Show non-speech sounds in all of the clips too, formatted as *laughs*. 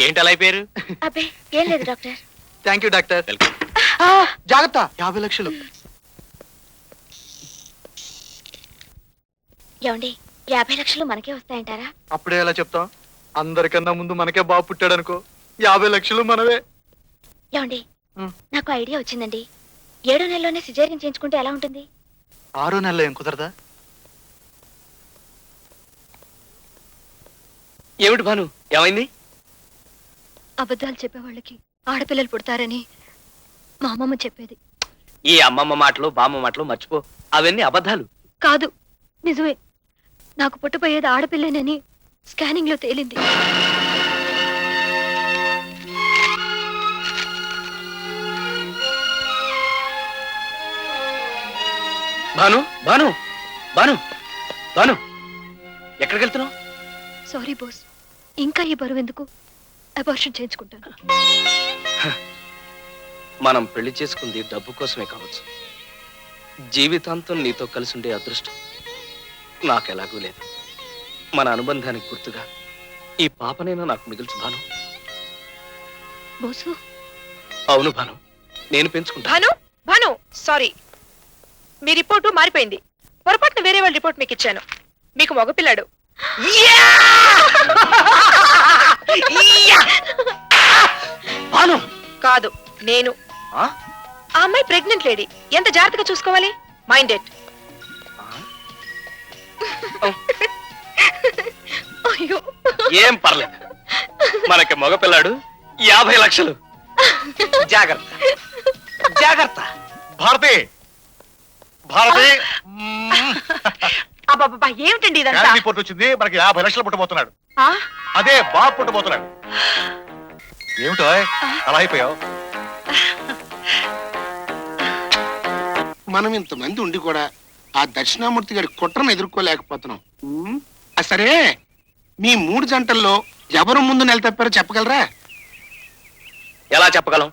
ఏంటి అలా అయిపోయారు? అబ్బే ఏం లేదు డాక్టర్. Thank you doctor. ఆ, జాగ్రత్త. యాభై లక్షలు. ఏమండి యాభై లక్షలు మనకే వస్తాయంటారా? అప్పుడే ఎలా చెప్తాం? అందరికన్నా ముందు మనకే బాబు పుట్టాడు అనుకో యాభై లక్షలు మనవే. ఏమండి. నాకు ఐడియా వచ్చిందండి. ఏడో నెలలోనే సిజేరియన్ చేయించుకుంటే ఎలా ఉంటుంది? ఆరో నెలలో ఏం కుదరదా? ఏమిటి భాను ఏమైంది? అబద్ధాలు చెప్పేవాళ్ళకి ఆడపిల్లలు పుడతారని మా అమ్మమ్మ చెప్పేది. ఈ అమ్మమ్మ మాటలు బామ్మ మాటలు మర్చిపో. అవన్నీ అబద్ధాలు. కాదు నిజమే. నాకు పుట్టబోయేది ఆడపిల్లేనని స్కానింగ్లో తేలింది. భాను భాను భాను భాను. ఎక్కడికి వెళ్తున్నావు సారీ బోస్ ఇంకా ఈ బరువు ఎందుకు? అబార్షన్ చేయించుకుంటాను. మనం పెళ్ళి చేసుకుంది డబ్బు కోసమే కావచ్చు. జీవితాంతం నీతో కలిసి ఉండే అదృష్టం నాకెలాగూ లేదు. మన అనుబంధానికి గుర్తుగా ఈ పాపనైనా నాకు మిగిల్చు భాను? బోసు? అవును భాను. నేను పెంచుకుంటా. భాను? భాను! సారీ మీ రిపోర్టు మారిపోయింది. పొరపాటున వేరే వాళ్ళ రిపోర్ట్ మీకు ఇచ్చాను. మీకు మగపిల్లాడు. *laughs* భాను కాదు నేను. ఆ? ఆ అమ్మాయి ప్రెగ్నెంట్ లేడీ. ఎంత జాగ్రత్తగా చూసుకోవాలి? మైండ్ ఎట్ అయ్యో. ఏం పర్లేదు. మనకి మగపిల్లాడు యాభై లక్షలు. జాగ్రత్త. జాగ్రత్త. భారతి! భారతి! మ్మ్. అబ్బాబ్బా ఏమిటండి ఇదంతా? రిపోర్ట్ వచ్చింది. మనకి యాభై లక్షలు పుట్టబోతున్నాడు? అదే బాబు పుట్టబోతున్నాడు ఏమిటో అలా అయిపోయావు? మనం ఇంతమంది ఉండి కూడా ఆ దక్షిణామూర్తి గారి కుట్రను ఎదుర్కోలేకపోతున్నాం. సరే. మీ మూడు జంటల్లో ఎవరు ముందు నిలతప్పారో చెప్పగలరా? ఎలా చెప్పగలం?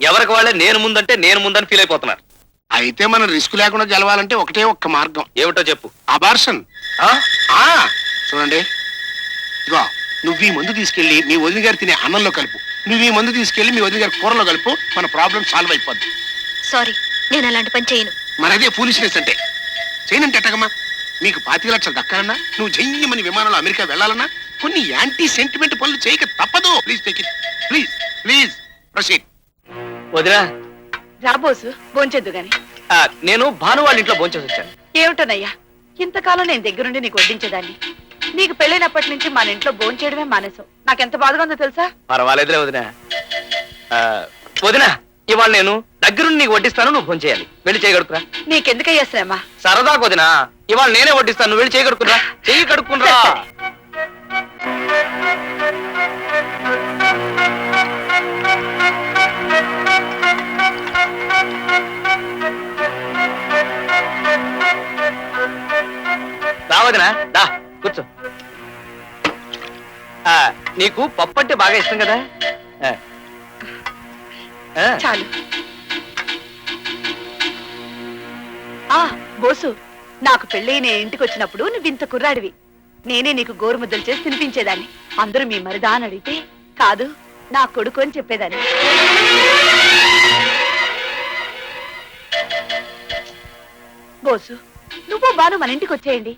ఎవరికి వాళ్ళే నేను ముందంటే నేను ముందని ఫీల్ అయిపోతున్నారు. అయితే మనం రిస్క్ లేకుండా గెలవాలంటే ఒకటే ఒక్క మార్గం. ఏమిటో చెప్పు. అబార్షన్ ఆ? ఆ చూడండి. ఇగో నువ్వు ఈ మందు తీసుకెళ్ళి మీ వదిన గారు తినే అన్నంలో కలుపు. నువ్వు ఈ మందు తీసుకెళ్ళి మీ వదిన గారి కూరలో కలుపు. మన ప్రాబ్లం సాల్వ్ అయిపోద్ది. సారీ నేను అలాంటి పని చేయను. మరి అదే ఫూలిష్నెస్ అంటే. చేయనంటే ఎట్టగమ్మా మీకు పాతిక లక్షలు దక్కాలన్నా నువ్వు జయ్యమని విమానంలో అమెరికా వెళ్ళాలన్నా కొన్ని యాంటీ సెంటిమెంట్ పనులు చేయక తప్పదు. Please take it please please proceed వదినా. రాబోసు భోంచొద్దు గాని. ఆ, నేను భాను వాళ్ళ ఇంట్లో భోంచేసి వచ్చాను. ఏమిటోనయ్యా? ఇంతకాలం నేను దగ్గరుండి నీకు వడ్డించేదాన్ని. నీకు పెళ్ళైనప్పటి నుంచి మన ఇంట్లో భోంచేయడమే మానేసావు నాకెంత బాధగా ఉందో తెలుసా? పర్వాలేదులే వదినా. ఆ, వదినా ఇవాళ నేను దగ్గరుండి నీకు వడ్డిస్తాను నువ్వు ఫోన్ చేయాలి. వెళ్ళి చేయగడుకురా నీకెందుకయ్యా శ్రమ? సరదా వదినా ఇవాళ నేనే వడ్డిస్తాను నువ్వు వెళ్ళి చేయగడుకురా చెయ్యి కడుక్కునరా. రా వదినా దా కూర్చో. నీకు పప్పు అంటే బాగా ఇష్టం కదా? చాలు. ఆ బోసు నాకు పెళ్ళై నేను ఇంటికి వచ్చినప్పుడు నువ్వు ఇంత కుర్రాడివి. నేనే నీకు గోరుముద్దలు చేసి తినిపించేదాన్ని. అందరూ మీ మరిదా అని అడిగితే కాదు నా కొడుకు అని చెప్పేదాన్ని. బోసు నువ్వు బాను మన ఇంటికి వచ్చేయండి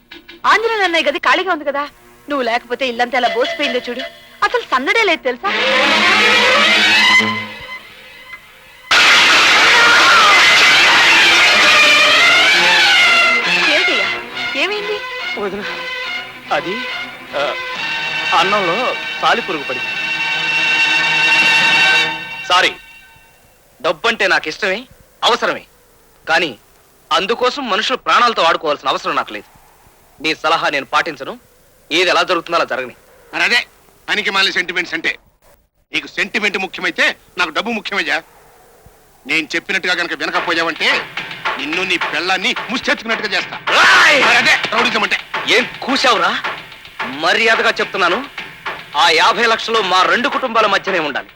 ఆంజనేయ అన్నయ్య గది ఖాళీగా ఉంది కదా? నువ్వు లేకపోతే ఇల్లంతా ఎలా బోసిపోయిందో చూడు. అసలు సన్నడే లేదు తెలుసా? ఏమిటయ్యా ఏమైంది? వదిన అది ఆ, అన్నంలో తాలి పురుగు పడింది. సారీ డబ్బంటే నాకు ఇష్టమే అవసరమే. కానీ అందుకోసం మనుషులు ప్రాణాలతో ఆడుకోవాల్సిన అవసరం నాకు లేదు. నీ సలహా నేను పాటించను. ఏది ఎలా జరుగుతుందో అలా జరగని. మరి అదే పనికి మాలిన సెంటిమెంట్స్ అంటే. నీకు సెంటిమెంట్ ముఖ్యమైతే నాకు డబ్బు ముఖ్యమయ్యా. నేను చెప్పినట్టుగా కనుక వినకపోయావంటే నిన్ను నీ పెళ్ళాన్ని ముష్టెత్తుకున్నట్టుగా చేస్తా! మరి అదే రౌడిజం అంటే. ఏం కూసావురా మర్యాదగా చెప్తున్నాను. ఆ యాభై లక్షలు మా రెండు కుటుంబాల మధ్యనే ఉండాలి.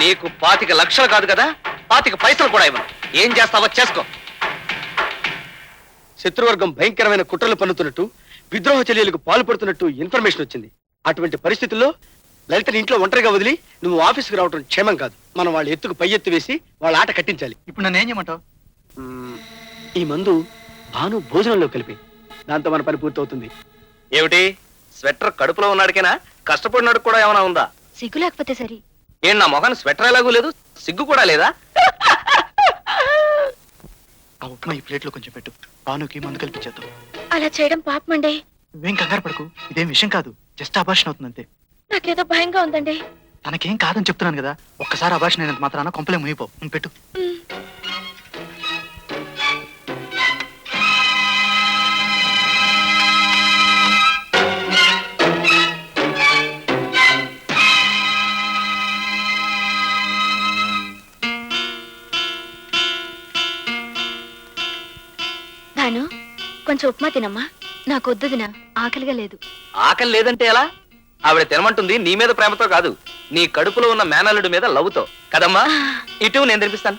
నీకు పాతిక లక్షలు కాదు కదా పాతిక పైసలు కూడా ఇవ్వను. ఏం చేస్తావో చేసుకో. శత్రువర్గం భయంకరమైన కుట్రలు పన్నుతున్నట్టు విద్రోహ చర్యలకు పాల్పడుతున్నట్టు ఇన్ఫర్మేషన్ వచ్చింది. అటువంటి పరిస్థితుల్లో లలితని ఇంట్లో ఒంటరిగా వదిలి నువ్వు ఆఫీస్కి రావటం క్షేమం కాదు. మనం వాళ్ళ ఎత్తుకు పై ఎత్తు వేసి వాళ్ళ ఆట కట్టించాలి. ఇప్పుడు నన్ను ఏం చేయమంటావు? ఈ మందు భాను భోజనంలో కలిపి దాంతో మన పని పూర్తవుతుంది. ఏమిటి? స్వెటర్ కడుపులో ఉన్నాడికేనా? కష్టపడినాడు కూడా ఏమైనా ఉందా? సిగ్గు లేకపోతే సరి. ఏం నా మొహాన్ని స్వెటర్ ఎలాగూ లేదు? సిగ్గు కూడా లేదా? ఆ ఉప్మా ఈ ప్లేట్లో కొంచెం పెట్టు. భానుకి మందు కల్పించేద్దాం. అలా చేయడం పాపమండి నువ్వేం కంగారు పడకు. ఇదేం విషయం కాదు. జస్ట్ అభాషణ అవుతుంది అంతే. నాకేదో భయంగా ఉందండి. తనకేం కాదని చెప్తున్నాను కదా. ఒక్కసారి అభాషణ అయినంత మాత్రాన కొంపలే మునిగిపో. పెట్టు. కొంచెం ఉప్మా తినమ్మా. నాకు వద్దుదినా ఆకలిగా లేదు. ఆకలి లేదంటే ఎలా? ఆవిడ తినమంటుంది నీ మీద ప్రేమతో కాదు నీ కడుపులో ఉన్న మేనల్లుడి మీద లవ్తో కదమ్మా ఇటు నేను తినిపిస్తాను.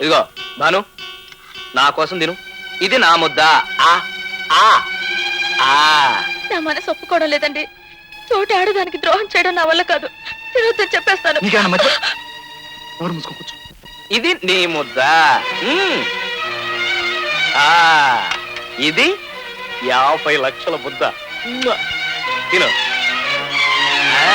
ఇదిగో భాను నా కోసం తిను. ఇది నా ముద్ద. ఆ ఆ ఆ. నా మనసు ఒప్పుకోవడం లేదండి. తోటి ఆడదానికి ద్రోహం చేయడం నా వల్ల కాదు. తినొద్దని చెప్పేస్తాను. ఇది నీ ముద్ద. ఇది యాభై లక్షల బుద్ధ మ్మ్. తిను